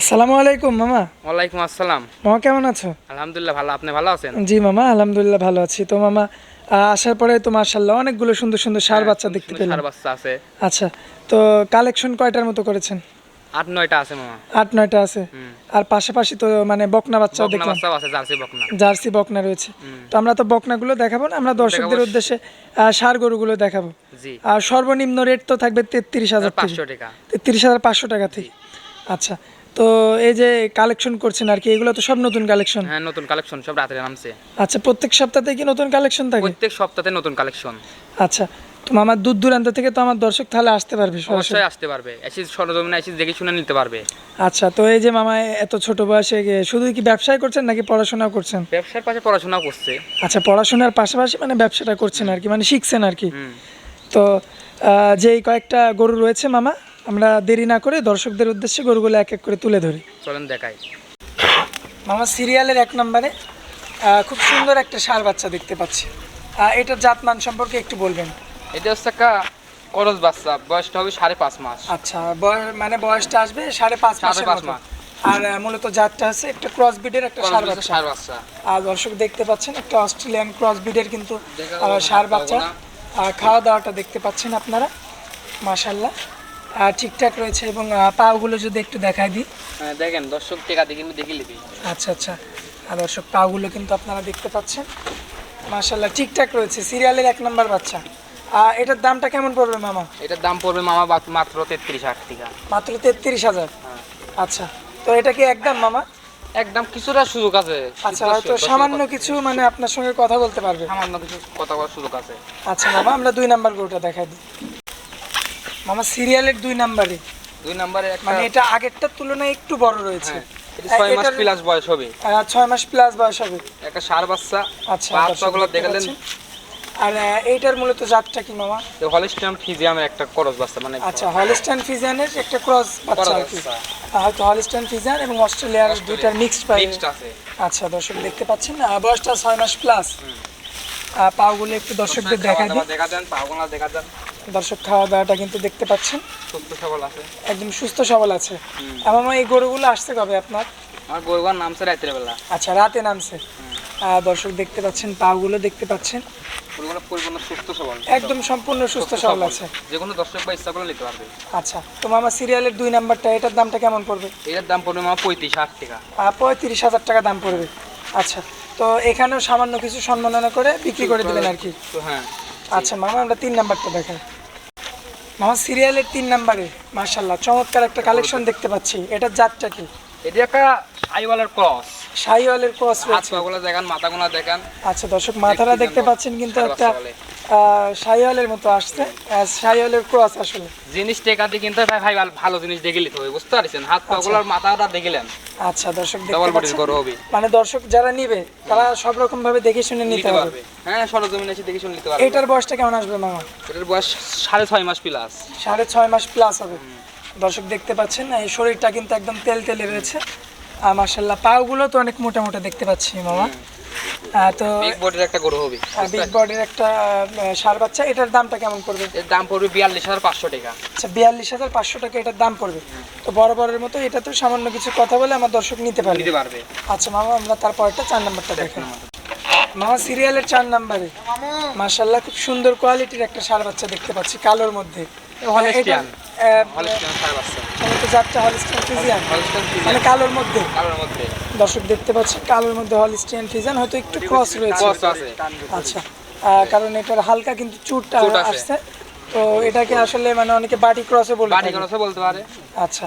আসসালামু আলাইকুম মামা। ওয়ালাইকুম আসসালাম। মামা কেমন আছো? আলহামদুলিল্লাহ ভালো। আপনি ভালো আছেন? জি মামা আলহামদুলিল্লাহ ভালো আছি। তো মামা আসার পরে তো অনেকগুলো সুন্দর সুন্দর সার বাচ্চা দেখতে পেলাম। ষাঁড় বাচ্চা আছে। আচ্ছা তো কালেকশন কয়টার মতো করেছেন? আট নয়টা আছে মামা। আট নয়টা আছে। আর পাশাপাশি তো মানে বকনা বাচ্চাও দেখলাম। আছে জার্সি বকনা। জার্সি বকনা রয়েছে। তো আমরা তো বকনাগুলো দেখাবো না আমরা দর্শকদের উদ্দেশ্যে সার গরুগুলো দেখাবো। আর সর্বনিম্ন রেট তো থাকবে তেত্রিশ হাজার পাঁচশো টাকা। তেত্রিশ হাজার পাঁচশো টাকা থেকে। আচ্ছা তো এই যে কালেকশন করছেন আর কি এগুলো তো সব নতুন কালেকশন হ্যাঁ নতুন কালেকশন সব রাত্রে নামছে। আচ্ছা প্রত্যেক সপ্তাহে কি নতুন কালেকশন থাকে? প্রত্যেক সপ্তাহে নতুন কালেকশন আচ্ছা তো আমার দূর দূরান্ত থেকে তো আমার দর্শক তাহলে আসতে পারবে অবশ্যই আসতে পারবে। এসে সরজমিনে এসে দেখে শুনে নিতে পারবে। আচ্ছা তো এই যে মামা এত ছোট বয়সে শুধু কি ব্যবসায় করছেন নাকি পড়াশোনাও করছেন? ব্যবসার পাশে পড়াশোনা করছে। আচ্ছা পড়াশোনার পাশাপাশি মানে ব্যবসাটা করছেন আর কি মানে শিখছেন আর কি। তো যেই কয়েকটা গরু রয়েছে মামা আমরা দেরি না করে দর্শকদের উদ্দেশ্যে গরুগুলো এক এক করে তুলে ধরি। চলেন দেখাই। মামা সিরিয়ালের এক নম্বরে খুব সুন্দর একটা ষাঁড় বাচ্চা দেখতে পাচ্ছি। এটার জাতমান সম্পর্কে একটু বলবেন। এটা হচ্ছে একটা করজ বাচ্চা বয়সটা হবে সাড়ে পাঁচ মাস। আচ্ছা মানে বয়সটা আসবে সাড়ে পাঁচ সাড়ে মাসের পাঁচ মাস। আর মূলত জাতটা আছে একটা ক্রস ব্রিডের একটা সার বাচ্চা। বাচ্চা বাচ্চা। আর দর্শক দেখতে পাচ্ছেন একটা অস্ট্রেলিয়ান ক্রস ব্রিডের কিন্তু ষাঁড় বাচ্চা। আর খাওয়া দাওয়াটা দেখতে পাচ্ছেন আপনারা মাশাল্লাহ ঠিকঠাক রয়েছে এবং পাগুলো যদি একটু দেখাই দিই। হ্যাঁ দেখেন দর্শক টেকা দিয়ে কিন্তু দেখে নিবি আচ্ছা আচ্ছা। আর দর্শক পাগুলো কিন্তু আপনারা দেখতে পাচ্ছেন। মাশাল্লাহ ঠিকঠাক রয়েছে। সিরিয়ালের এক নম্বর বাচ্চা। আহ, এটার দামটা কেমন পড়বে মামা? এটার দাম পড়বে মামা মাত্র তেত্রিশ হাজার টাকা। মাত্র তেত্রিশ হাজার? হ্যাঁ। আচ্ছা তো এটা কি একদম মামা? একদম কিছুটা সুযোগ আছে। আচ্ছা হয়তো সামান্য কিছু মানে আপনার সঙ্গে কথা বলতে পারবে। সামান্য কিছু কথা বলার সুযোগ আছে। আচ্ছা মামা আমরা দুই নাম্বার গরুটা দেখাই দিই। মামা সিরিয়ালের দুই নাম্বারে। দুই নম্বরে একটা মানে এটা আগেরটার তুলনায় একটু বড় রয়েছে। হ্যাঁ, এটা ছয় মাস প্লাস বয়স হবে। ছয় মাস প্লাস বয়স হবে। একটা সার বাচ্চা। আচ্ছা পাগুলো দেখালেন আর এইটার মূলত জাতটা কি মামা? হলিস্টাম ফিজিয়ামের একটা ক্রস বাচ্চা মানে আচ্ছা হলিস্টান ফিজিয়ানের একটা ক্রস বাচ্চা আর কি। আহ, হয়তো হলিস্টান ফিজান এবং অস্ট্রেলিয়ার দুইটার মিক্সড পাই মিক্সড আছে। আচ্ছা দর্শক দেখতে পাচ্ছেন বয়সটা ছয় মাস প্লাস পাগুলো একটু দর্শকদের দেখা দিই। দেখা যান পাগুলো দেখা যান দর্শক খাওয়া দাওয়াটা কিন্তু দেখতে পাচ্ছেন। সুস্থ সবল আছে। একদম সুস্থ সবল আছে। আমার এই গরুগুলো আসতে কবে আপনার? আমার গরুবার নামছে রাত্রে বেলা আচ্ছা রাতে নামছে। দর্শক দেখতে পাচ্ছেন পাগুলো দেখতে পাচ্ছেন। গরুগুলো সুস্থ সবল। একদম সম্পূর্ণ সুস্থ সবল আছে। যে কোনো দর্শক বা ইচ্ছা করে নিতে পারবে। আচ্ছা তো মামা সিরিয়ালের দুই নাম্বারটা এটার দামটা কেমন পড়বে? এটার দাম পড়বে মামা পঁয়ত্রিশ হাজার টাকা। পঁয়ত্রিশ হাজার টাকা দাম পড়বে। আচ্ছা তো এখানেও সামান্য কিছু সম্মাননা করে বিক্রি করে দেবেন আর কি। হ্যাঁ। আচ্ছা মামা আমরা তিন নাম্বারটা দেখাই। মামা, সিরিয়ালের তিন নাম্বারে মার্শাল্লাহ চমৎকার একটা কালেকশন দেখতে পাচ্ছি। এটা জাতটা কি? এটা একটা আইওয়ালার ক্রস শাহিওয়ালের ক্রস পাগুলো দেখান মাথাগুলো দেখান। আচ্ছা দর্শক মাথাটা দেখতে পাচ্ছেন কিন্তু একটা শাহিওয়ালের মতো আসছে। শাহিওয়ালের ক্রস আসলে। জিনিস টেকাতে কিন্তু ভাই ভাই ভালো- জিনিস দেখে নিতে হবে বুঝতে পারছেন? হাত পাগুলোর মাথাটা দেখিলেন আচ্ছা দর্শক দেখতে পাচ্ছেন? মানে দর্শক যারা নিবে তারা সব রকম ভাবে দেখে শুনে নিতে পারবে। হ্যাঁ সরজমিনে এসে দেখে শুনে নিতে পারবে। এটার বয়সটা কেমন আসবে মামা? এটার বয়স সাড়ে ছয় মাস প্লাস সাড়ে ছয় মাস প্লাস হবে। দর্শক দেখতে পাচ্ছেন এই শরীরটা কিন্তু একদম তেল তেলে রয়েছে। মার্শাল্লাহ পাগুলো তো অনেক মোটা মোটা দেখতে পাচ্ছি মামা। তো বিগ বডির একটা গরু হবে বিগ বডির একটা ষাঁড় বাচ্চা। এটার দামটা কেমন পড়বে? এর দাম পড়বে বিয়াল্লিশ হাজার পাঁচশো টাকা। আচ্ছা বিয়াল্লিশ হাজার পাঁচশো টাকা এটার দাম পড়বে। তো বড় বড়ের মতো এটা তো সামান্য কিছু কথা বলে আমার দর্শক নিতে পারবে। নিতে পারবে। আচ্ছা মামা আমরা তারপরটা চার নাম্বারটা দেখেন মামা সিরিয়ালের চার নাম্বারে। মাশাল্লাহ খুব সুন্দর কোয়ালিটির একটা ষাঁড় বাচ্চা দেখতে পাচ্ছি কালোর মধ্যে। হলিস্টিয়ান। হলিস্টিয়ান সার বাচ্চা। জাতটা হলিস্টিয়ান মানে কালোর মধ্যে। কালোর মধ্যে। দর্শক দেখতে পাচ্ছি কালোর মধ্যে হলিস্টিয়ান হয়তো একটু ক্রস রয়েছে। আচ্ছা কারণ এটার হালকা কিন্তু চুটটা আসছে। তো এটাকে আসলে মানে অনেকে বাটি ক্রসে বলে বাটি। বলতে পারে। আচ্ছা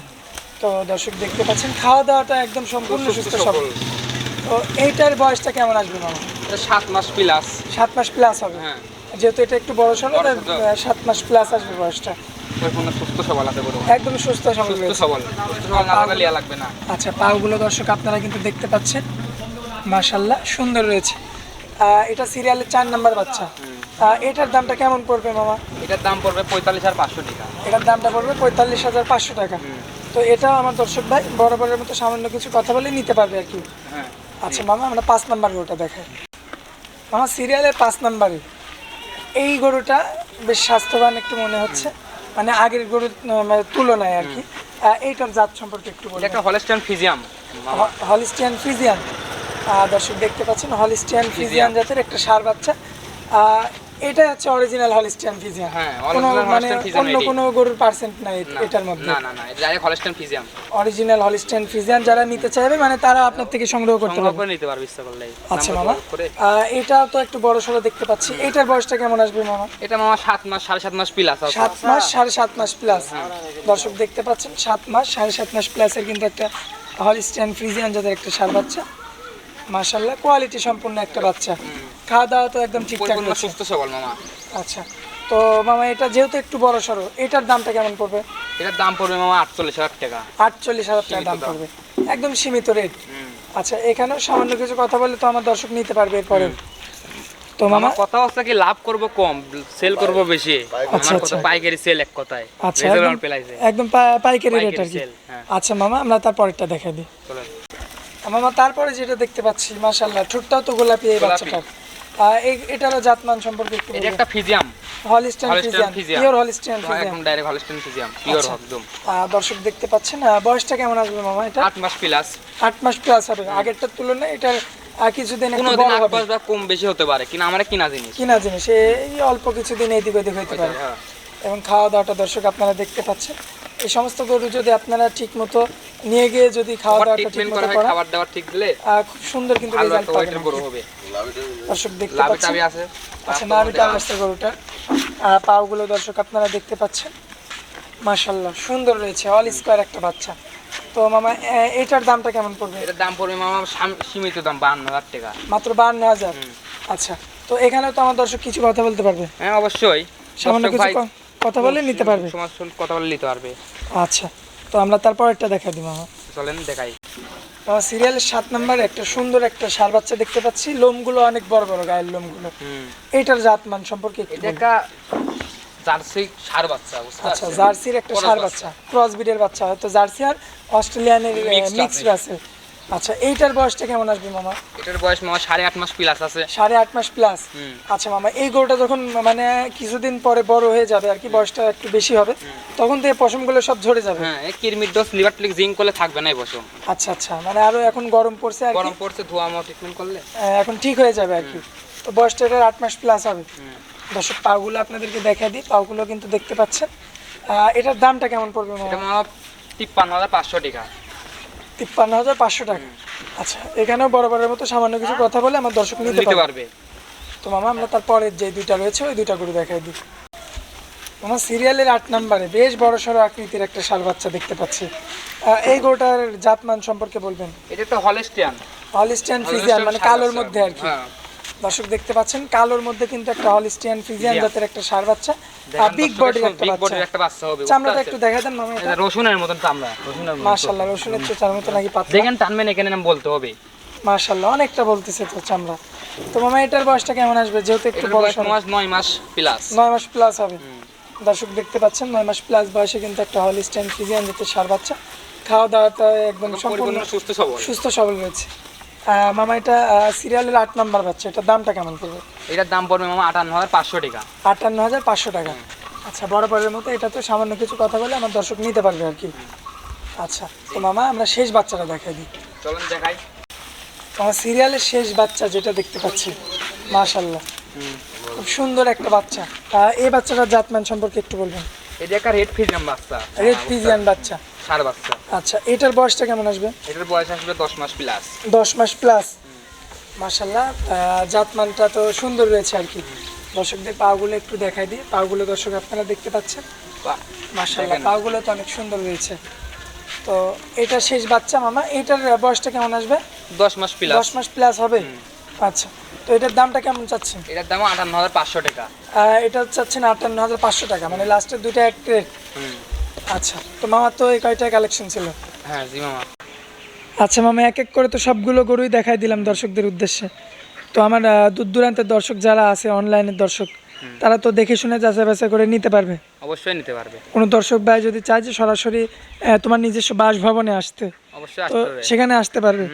তো দর্শক দেখতে পাচ্ছেন খাওয়া দাওয়াটা একদম সম্পূর্ণ সুস্থ সবল। তো এইটার বয়সটা কেমন আসবে মামা? সাত মাস প্লাস সাত মাস প্লাস হবে। হ্যাঁ। যেহেতু এটা একটু বড় সড়ো সাত মাস প্লাস আসবে বয়সটা। পরিপূর্ণ সুস্থ সবল আছে গরু একদম সুস্থ সবল সুস্থ সবল। সুস্থ সবল না থাকলে লিয়া লাগবে না। আচ্ছা পাগুলো দর্শক আপনারা কিন্তু দেখতে পাচ্ছেন। মাশাল্লাহ সুন্দর রয়েছে। এটা সিরিয়ালের চার নাম্বার বাচ্চা। এটার দামটা কেমন পড়বে মামা? এটার দাম পড়বে পঁয়তাল্লিশ হাজার পাঁচশো টাকা। এটার দামটা পড়বে পঁয়তাল্লিশ হাজার পাঁচশো টাকা। তো এটাও আমার দর্শক ভাই বরাবরের মতো সামান্য কিছু কথা বলে নিতে পারবে আর কি। হ্যাঁ। আচ্ছা মামা আমরা পাঁচ নাম্বার গরুটা দেখাই। মামা সিরিয়ালের পাঁচ নাম্বারে। এই গরুটা বেশ স্বাস্থ্যবান একটু মনে হচ্ছে। মানে আগের গরুর মানে তুলনায় আর কি। এইটার জাত সম্পর্কে একটু এটা হলিস্টিয়ান একটা হলিস্টিয়ান ফিজিয়াম হলিস্টিয়ান ফিজিয়াম দর্শক দেখতে পাচ্ছেন হলিস্টিয়ান ফিজিয়াম জাতের একটা সার বাচ্চা। এটা হচ্ছে অরিজিনাল হলিস্টিয়ান ফ্রিজিয়ান হ্যাঁ, কোনো original মানে অন্য কোনো গরুর পার্সেন্ট নাই এটার মধ্যে। না না না এটা direct Holstein Friesian original Holstein Friesian যারা নিতে চাইবে মানে তারা আপনার থেকে সংগ্রহ করতে সংগ্রহ পারবে। করে নিতে পারবে ইচ্ছা করলে আচ্ছা মামা। এটা তো একটু বড় সড়ো দেখতে পাচ্ছি। এটার বয়সটা কেমন আসবে মামা? এটা মামা সাত মাস সাড়ে সাত মাস প্লাস আছে। সাত মাস সাড়ে সাত মাস প্লাস দর্শক দেখতে পাচ্ছেন সাত মাস সাড়ে সাত মাস প্লাসের কিন্তু একটা হলিস্টিয়ান ফ্রিজিয়ান যাদের একটা সার বাচ্চা। মাশাল্লাহ কোয়ালিটি সম্পূর্ণ একটা বাচ্চা। খাওয়া দাওয়া তো একদম ঠিকঠাক সুস্থ সবল মামা। আচ্ছা তো মামা এটা যেহেতু একটু বড় সড়ো এটার দামটা কেমন পড়বে? এটার দাম পড়বে মামা আটচল্লিশ হাজার টাকা। আটচল্লিশ হাজার টাকা দাম। পড়বে। একদম সীমিত রেট আচ্ছা এখানেও সামান্য কিছু কথা বললে তো আমার দর্শক নিতে পারবে এরপরে। তো মামা? কথা হচ্ছে কি লাভ করব কম সেল করব বেশি। আচ্ছা, আমার কথা আচ্ছা। পাইকারি সেল এক কথায়। আচ্ছা একদম পাইকারি রেট আর কি। হ্যাঁ। আচ্ছা মামা আমরা তারপরেরটা দেখাই দিই। মামা তারপরে যেটা দেখতে পাচ্ছি মাশাল্লাহ ঠোঁটটাও তো গোলাপি এই গোলাপি। এটারও জাতমান সম্পর্কে একটু এটা একটা ফিজিয়াম। Friesian Friesian। Pure Holstein Friesian একদম ডাইরেক্ট হলস্টাইন ফিজিয়াম পিওর আচ্ছা। একদম। দর্শক দেখতে পাচ্ছেন বয়সটা কেমন আসবে মামা এটা? আট মাস প্লাস আট মাস প্লাস হবে। আগেরটার তুলনায় এটার কিছুদিন একটু বড় হবে। বা কম বেশি হতে পারে কিন্তু আমার কিনা জিনিস। কিনা জিনিস এই অল্প কিছুদিন এদিক ওদিক হইতে পারে। হ্যাঁ। এবং খাওয়া দাওয়াটা দর্শক আপনারা দেখতে পাচ্ছেন। এই সমস্ত গরু যদি আপনারা ঠিক মতো নিয়ে গিয়ে যদি খাওয়া দাওয়াটা ঠিক মতো করা করান খাবার দাবার ঠিক দিলে খুব সুন্দর কিন্তু রেজাল্ট পাবেন গরু হবে। দর্শক দেখতে পাচ্ছেন? আছে। আচ্ছা নাভিটা আসছে গরুটার। আহ, পাগুলো দর্শক আপনারা দেখতে পাচ্ছেন। মাশাল্লাহ সুন্দর রয়েছে অল স্কোয়ার একটা বাচ্চা। তো মামা এটার দামটা কেমন পড়বে? এটার দাম পড়বে মামা সীমিত দাম বাহান্ন হাজার টাকা। মাত্র বান্ন হাজার? আচ্ছা তো এখানে তো আমার দর্শক কিছু কথা বলতে পারবে? হ্যাঁ অবশ্যই। সামান্য কিছু কথা বলে নিতে পারবে। সমাজ কথা বলে নিতে পারবে। আচ্ছা তো আমরা তারপর একটা দেখা দিই মামা। চলেন দেখাই। আমার সিরিয়ালের সাত নম্বরে একটা সুন্দর একটা সার বাচ্চা দেখতে পাচ্ছি। লোমগুলো অনেক বড় বড় গায়ের লোমগুলো। হুম। এইটার জাতমান সম্পর্কে একটু একটা জার্সি সার বাচ্চা আচ্ছা জার্সির একটা সার বাচ্চা। ক্রস ব্রিডের বাচ্চা হয়তো জার্সি আর অস্ট্রেলিয়ানের মিক্সড আছে। আচ্ছা এইটার বয়সটা কেমন আসবে মামা? এটার বয়স মামা সাড়ে আট মাস প্লাস আছে। সাড়ে আট মাস প্লাস আচ্ছা মামা এই গরুটা যখন মানে কিছুদিন পরে বড় হয়ে যাবে আর কি বয়সটা একটু বেশি হবে তখন থেকে পশমগুলো সব ঝরে যাবে? হ্যাঁ কিরমির ডোজ লিভার ট্লিক জিঙ্ক করলে থাকবে না এই বছর আচ্ছা আচ্ছা মানে আরও এখন গরম পড়ছে আর গরম পড়ছে ধোয়া মা ট্রিটমেন্ট করলে। এখন ঠিক হয়ে যাবে আর কি। তো বয়সটা এটার আট মাস প্লাস হবে। দর্শক পাগুলো আপনাদেরকে দেখা দিই পাগুলো কিন্তু দেখতে পাচ্ছেন। এটার দামটা কেমন পড়বে মামা তিপ্পান্ন হাজার পাঁচশো টাকা। তিপ্পান্ন হাজার পাঁচশো টাকা। আচ্ছা এখানেও বরাবরের মতো সামান্য কিছু কথা বলে আমার দর্শক নিতে পারবে। তো মামা আমরা তারপরের যে দুইটা রয়েছে ওই দুইটা গরু দেখাই দিই। মামা সিরিয়ালের আট নাম্বারে বেশ বড় সড়ো আকৃতির একটা শাল বাচ্চা দেখতে পাচ্ছি। এই গোটার জাতমান সম্পর্কে বলবেন? এটা তো হলিস্টিয়ান। হলিস্টিয়ান ফিজিয়ান মানে কালোর মধ্যে আর কি। হ্যাঁ। দর্শক দেখতে পাচ্ছেন কালোর মধ্যে কিন্তু একটা হলিস্টিয়ান ফ্রিজিয়ান জি। জাতের একটা সার বাচ্চা বিগ বডির একটা বিগ বাচ্চা। একটা বাচ্চা হবে চামড়াটা একটু? দেখা দেন মামা এটা রসুনের মতন চামড়া রসুনের মতন। মাশাল্লাহ রসুনের চেচার মতো নাকি পাতলা। যেখানে টানবেন এখানে নাম বলতে হবে। মাশাল্লাহ অনেকটা বলতেছে তো চামড়া। তো মামা এটার বয়সটা কেমন আসবে? যেহেতু একটু বড় সড়ো। মাস নয় মাস প্লাস নয় মাস প্লাস হবে। দর্শক দেখতে পাচ্ছেন নয় মাস প্লাস বয়সে কিন্তু একটা হলিস্টাইন ফিজিয়ান জাতের সার বাচ্চা। খাওয়া দাওয়াটা একদম সম্পূর্ণ সুস্থ সবল। সুস্থ সবল রয়েছে। মামা এটা সিরিয়ালের আট নাম্বার বাচ্চা এটার দামটা কেমন পড়বে? এটার দাম পড়বে মামা আটান্ন হাজার পাঁচশো টাকা। আটান্ন হাজার পাঁচশো টাকা। আচ্ছা বরাবরের মতো এটা তো সামান্য কিছু কথা বলে আমার দর্শক নিতে পারবে আর কি। আচ্ছা তো মামা আমরা শেষ বাচ্চাটা দেখাই দিই। চলেন দেখাই। আমার সিরিয়ালের শেষ বাচ্চা যেটা দেখতে পাচ্ছি মাশাল্লাহ খুব সুন্দর একটা বাচ্চা। এই বাচ্চাটার জাতমান সম্পর্কে একটু বলবেন? এটা একটা রেড বাচ্চা। রেড বাচ্চা। সার বাচ্চা। আচ্ছা এটার বয়সটা কেমন আসবে? এটার বয়স আসবে দশ মাস প্লাস দশ মাস প্লাস মাশাল্লাহ জাতমানটা তো সুন্দর রয়েছে আর কি। দর্শকদের পাগুলো একটু দেখাই দিই। পাগুলো দর্শক আপনারা দেখতে পাচ্ছেন? মাশাল্লাহ। পাগুলো তো অনেক সুন্দর রয়েছে। তো এটা শেষ বাচ্চা মামা। এটার বয়সটা কেমন আসবে? দশ মাস প্লাস দশ মাস প্লাস হবে? আচ্ছা। তো এটার দামটা কেমন চাচ্ছেন? এটার দাম আটান্ন হাজার পাঁচশো টাকা। এটা চাচ্ছেন আটান্ন হাজার পাঁচশো টাকা মানে লাস্টের দুইটা এক রেট আচ্ছা তো মামার তো এই কয়টায় কালেকশন ছিল? হ্যাঁ জি মামা। আচ্ছা মামা এক এক করে তো সবগুলো গরুই দেখাই দিলাম দর্শকদের উদ্দেশ্যে। তো আমার দূর দূরান্তের দর্শক যারা আছে অনলাইনের দর্শক তারা তো দেখে শুনে যাচাই বাছাই করে নিতে পারবে। অবশ্যই নিতে পারবে। কোনো দর্শক ভাই যদি চায় যে সরাসরি তোমার নিজস্ব বাসভবনে আসতে অবশ্যই তো সেখানে আসতে পারবে।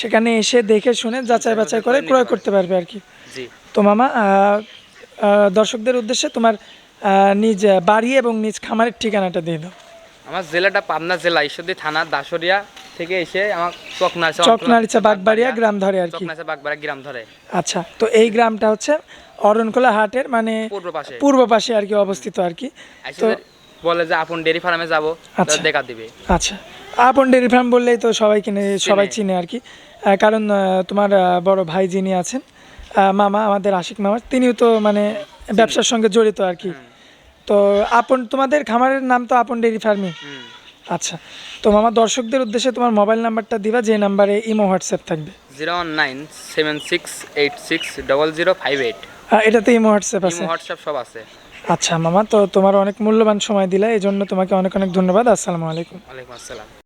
সেখানে এসে দেখে শুনে যাচাই বাছাই করে ক্রয় করতে পারবে আর কি। তো মামা দর্শকদের উদ্দেশ্যে তোমার নিজ বাড়ি এবং নিজ খামারের ঠিকানাটা দিয়ে দাও। আমার জেলাটা পাবনা জেলা ঈশ্বরদী থানা দাসরিয়া থেকে এসে আমার চকনারিচা চকনারিচা বাগবাড়িয়া গ্রাম ধরে আর কি। চকনারিচা বাগবাড়িয়া গ্রাম ধরে। আচ্ছা তো এই গ্রামটা হচ্ছে অরণকোলা হাটের মানে পূর্ব পাশে। পূর্ব পাশে আর কি অবস্থিত আর কি। তো বলে যে আপন ডেরি ফার্মে যাব আচ্ছা। দেখা দিবে। আচ্ছা। আপন ডেরি ফার্ম বললেই তো সবাই কিনে সবাই চিনে আর কি। কারণ তোমার বড় ভাই যিনি আছেন মামা আমাদের আশিক মামা তিনিও তো মানে ব্যবসার সঙ্গে জড়িত আর কি। তো আপন তোমাদের খামারের নাম তো আপন ডেরি ফার্মই। আচ্ছা তো মামা দর্শকদের উদ্দেশ্যে তোমার মোবাইল নাম্বারটা দিবা যে নাম্বারে ইমো হোয়াটসঅ্যাপ থাকবে। Zero one nine seven six eight six double zero five eight. এটাতে ইমো হোয়াটসঅ্যাপ আছে। হোয়াটসঅ্যাপ সব আছে। আচ্ছা মামা তো তোমার অনেক মূল্যবান সময় দিলা এই জন্য তোমাকে অনেক অনেক ধন্যবাদ। আসসালামু আলাইকুম। ওয়ালাইকুম আসসালাম।